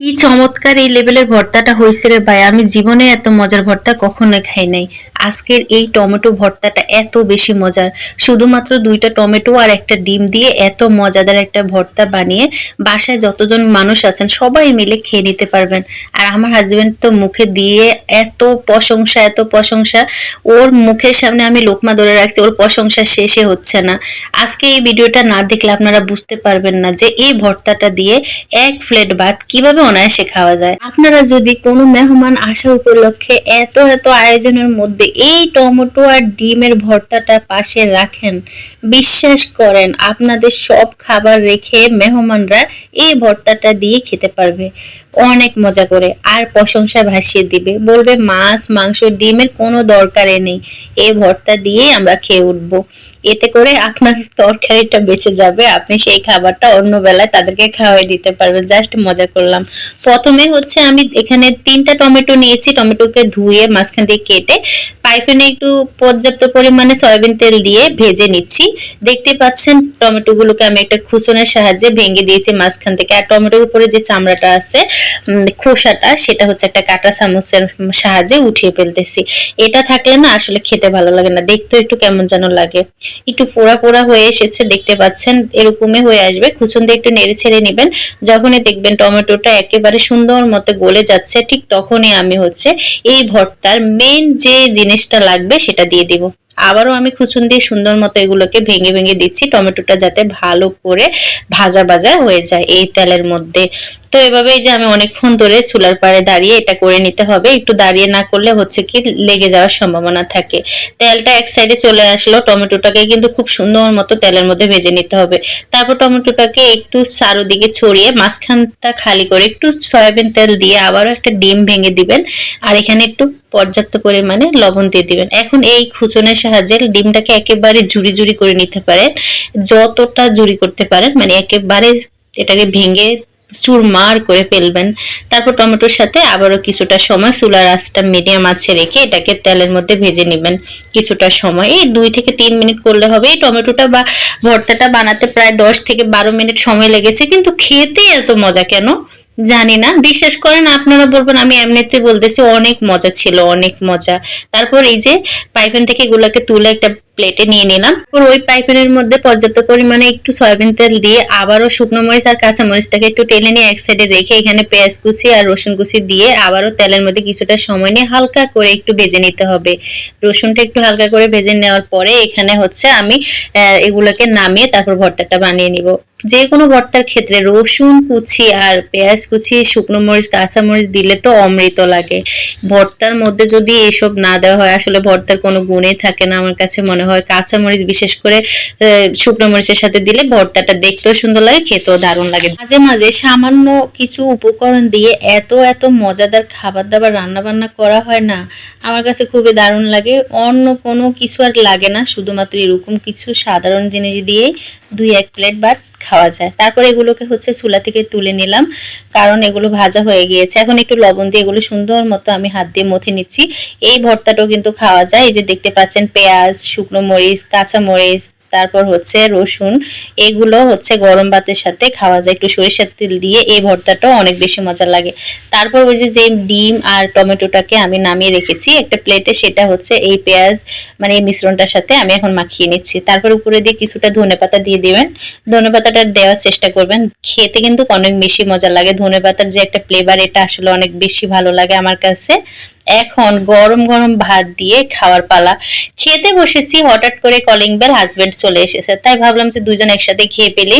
কি চমৎকার এই লেভেলের ভর্তাটা হয়েছে রে ভাই? আমি জীবনে এত মজার ভর্তা কখনো খাই নাই। আজকের এই টমেটো ভর্তাটা এত বেশি মজার। শুধুমাত্র দুইটা টমেটো আর একটা ডিম দিয়ে এত মজাদার একটা ভর্তা বানিয়ে বাসায় যতজন মানুষ আছেন, সবাই মিলে খেয়ে নিতে পারবেন। আর আমার হাজব্যান্ড তো মুখে দিয়ে এত প্রশংসা এত প্রশংসা। ওর মুখের সামনে আমি লোকমা ধরে রাখছি, ওর প্রশংসা শেষে হচ্ছে না। আজকে এই ভিডিওটা না দেখলে আপনারা বুঝতে পারবেন না যে এই ভর্তাটা দিয়ে এক প্লেট ভাত কীভাবে অনায়াসে খাওয়া যায়। আপনারা যদি কোনো মেহমান আসা উপলক্ষে এত এত আয়োজনের মধ্যে এই টমেটো আর ডিমের ভর্তাটা পাশে রাখেন, বিশ্বাস করেন আপনাদের সব খাবার রেখে মেহমানরা এই ভর্তাটা দিয়ে খেতে পারবে। অনেক মজা করে, আর প্রশংসা ভাসিয়ে দিবে। বলবে, মাছ, মাংস, ডিমের কোনো দরকারে নেই। এই ভর্তা দিয়ে আমরা খেয়ে উঠবো। এতে করে আপনার তরকারিটা বেঁচে যাবে। আপনি সেই খাবারটা অন্য বেলায় তাদেরকে খাওয়াই দিতে পারবেন। জাস্ট মজা করলাম। প্রথমে হচ্ছে আমি এখানে তিনটা টমেটো নিয়েছি, টমেটোকে ধুয়ে মাঝখান দিয়ে কেটে পাইপেনে একটু পর্যাপ্ত পরিমাণে সয়াবিন তেল দিয়ে ভেজে নিচ্ছি। দেখতে পাচ্ছেন টমেটোগুলোকে আমি একটা খুসনের সাহায্যে ভেঙে দিয়েছি মাঝখান থেকে। আর টমেটোর উপরে যে চামড়াটা আছে খোসাটা, সেটা হচ্ছে একটা কাঁটা চামচের সাহায্যে উঠিয়ে ফেলতেছি। এটা থাকলে না আসলে খেতে ভালো লাগে না দেখতে একটু কেমন যেন লাগে। একটু ফোড়া ফোড়া হয়ে এসেছে, দেখতে পাচ্ছেন এরকমই হয়ে আসবে। খুসুন দিয়ে একটু নেড়ে ছেড়ে নেবেন। যখনই দেখবেন টমেটোটা একেবারে সুন্দর মতো গলে যাচ্ছে, ঠিক তখনই আমি হচ্ছে এই ভর্তার মেন যে জিনিসটা লাগবে সেটা দিয়ে দিব। আবারও আমি খুচুন দিয়ে সুন্দর মতো এগুলোকে ভেঙে ভেঙে দিচ্ছি, টমেটোটা যাতে ভালো করে ভাজা ভাজা হয়ে যায় এই তেলের মধ্যে। তো এভাবেই যে আমি অনেকক্ষণ ধরে চুলার পাড়ে দাঁড়িয়ে এটা করে নিতে হবে। একটু দাঁড়িয়ে না করলে হচ্ছে কি লেগে যাওয়ার সম্ভাবনা থাকে। তেলটা এক সাইডে চলে আসলো, টমেটোটাকে কিন্তু খুব সুন্দর মতো তেলের মধ্যে ভেজে নিতে হবে। তারপর টমেটোটাকে একটু চারোদিকে ছড়িয়ে মাঝখানটা খালি করে একটু সয়াবিন তেল দিয়ে আবারও একটা ডিম ভেঙে দিবেন। আর এখানে একটু পর্যাপ্ত পরিমাণে লবণ দিয়ে দিবেন। এখন এই খুচনের সাহায্যে ডিমটাকে একেবারে জুড়ি জুড়ি করে নিতে পারেন। যতটা জুড়ি করতে পারেন মানে একেবারে এটাকে ভেঙে চুরমার করে ফেলবেন। তারপর টমেটোর সাথে আবারও কিছুটা সময় চুলার আঁচটা মিডিয়াম আছে রেখে এটাকে তেলের মধ্যে ভেজে নেবেন কিছুটা সময়। এই দুই থেকে তিন মিনিট করলে হবে। এই টমেটোটা বা ভর্তাটা বানাতে প্রায় দশ থেকে বারো মিনিট সময় লেগেছে। কিন্তু খেতে এত মজা কেন? জানি না। বিশ্বাস করেন, আপনারা বলবেন, আমি এমনিতে বলতেছি, অনেক মজা ছিল, অনেক মজা। তারপর এই যে পাইপেন থেকে এগুলোকে তুলে একটা প্লেটে নিয়ে নিলাম। ওই পাইপেনের মধ্যে পর্যাপ্ত পরিমাণে একটু সয়াবিন তেল দিয়ে আবারও শুকনো মরিচ আর কাঁচা মরিচটাকে একটু টেলে নিয়ে এক সাইডে রেখে এখানে পেঁয়াজ কুচি আর রসুন কুচি দিয়ে আবারও তেলের মধ্যে কিছুটা সময় নিয়ে হালকা করে একটু ভেজে নিতে হবে। রসুনটা একটু হালকা করে ভেজে নেওয়ার পরে এখানে হচ্ছে আমি এগুলোকে নামিয়ে তারপর ভর্তাটা বানিয়ে নিব। যে কোনো ভর্তার ক্ষেত্রে রসুন কুচি আর পেঁয়াজ কুচি, শুকনো মরিচ, কাঁচা মরিচ দিলে তো অমৃত লাগে। ভর্তার মধ্যে যদি এসব না দেওয়া হয়, আসলে ভর্তার কোনো গুণই থাকে না আমার কাছে মনে হয় কাঁচা মরিচ বিশেষ করে শুকনো মরিচের সাথে দিলে ভর্তাটা দেখতেও সুন্দর লাগে, খেতেও দারুণ লাগে। মাঝে মাঝে সামান্য কিছু উপকরণ দিয়ে এত এত মজাদার খাবার দাবার রান্না বান্না করা হয় না, আমার কাছে খুবই দারুণ লাগে। অন্য কোনো কিছু আর লাগে না, শুধুমাত্র এরকম কিছু সাধারণ জিনিস দিয়েই দুই এক প্লেট ভাত খাওয়া যায়। তারপর এগুলোকে হচ্ছে চুলা থেকে তুলে নিলাম, কারণ এগুলো ভাজা হয়ে গিয়েছে। এখন একটু লবণ দিয়ে এগুলো সুন্দর মতো আমি হাত দিয়ে মথে নিচ্ছি। এই ভর্তাটাও কিন্তু খাওয়া যায়। এই যে দেখতে পাচ্ছেন পেঁয়াজ, শুকনো মরিচ, কাঁচা মরিচ তারপর হচ্ছে রসুন, এগুলো হচ্ছে গরম ভাতের সাথে খাওয়া যায়। একটু সরিষার তেল দিয়ে এই ভর্তাটাও অনেক বেশি মজা লাগে। তারপর ওই যে যে ডিম আর টমেটোটাকে আমি নামিয়ে রেখেছি, একটা প্লেটে সেটা হচ্ছে এই পেঁয়াজ মানে এই মিশ্রণটার সাথে আমি এখন মাখিয়ে নিচ্ছি। তারপর উপরে দিয়ে কিছুটা ধনেপাতা দিয়ে দিবেন। ধনেপাতাটা দেওয়ার চেষ্টা করবেন। খেতে কিন্তু অনেক বেশি মজা লাগে। ধনেপাতার যে একটা ফ্লেভার এটা আসলে অনেক বেশি ভালো লাগে আমার কাছে। এখন গরম গরম ভাত দিয়ে খাওয়ার পালা। খেতে বসেছি, হঠাৎ করে কলিং বেল হাজবেন্ড চলে এসেছে। তাই ভাবলাম যে দুজন একসাথে খেয়ে পেলি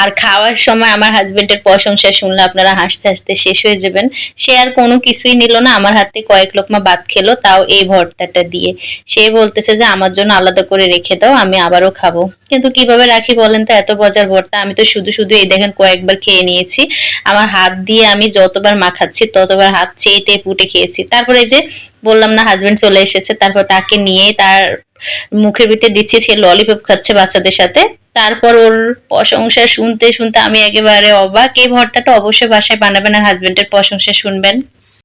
আর খাওয়ার সময় আমার হাজবেন্ডের প্রশংসা শুনলে আপনারা হাসতে হাসতে শেষ হয়ে যাবেন। সে আর কোনো কিছুই নিল না, আমার হাতে কয়েক লোকমা ভাত খেলো, তাও এই ভর্তাটা দিয়ে। সে বলতেছে যে, আমার জন্য আলাদা করে রেখে দাও, আমি আবারও খাব। কিন্তু কীভাবে রাখি বলেন তো? এত বজার ভর্তা আমি তো শুধু শুধু এই দেখেন কয়েকবার খেয়ে নিয়েছি। আমার হাত দিয়ে আমি যতবার মাখাচ্ছি, ততবার হাত চেটে পুটে খেয়েছি। তারপরে যে বললাম না হাজবেন্ড চলে এসেছে। তারপর তাকে নিয়ে তার মুখের ভিতরে দিচ্ছি, সে ললিপপ খাচ্ছে বাচ্চাদের সাথে। তারপর ওর প্রশংসা শুনতে শুনতে আমি একেবারে অবাক। এই ভর্তাটা অবশ্যই বাসায় বানাবেন আর হাজবেন্ডের প্রশংসা শুনবেন।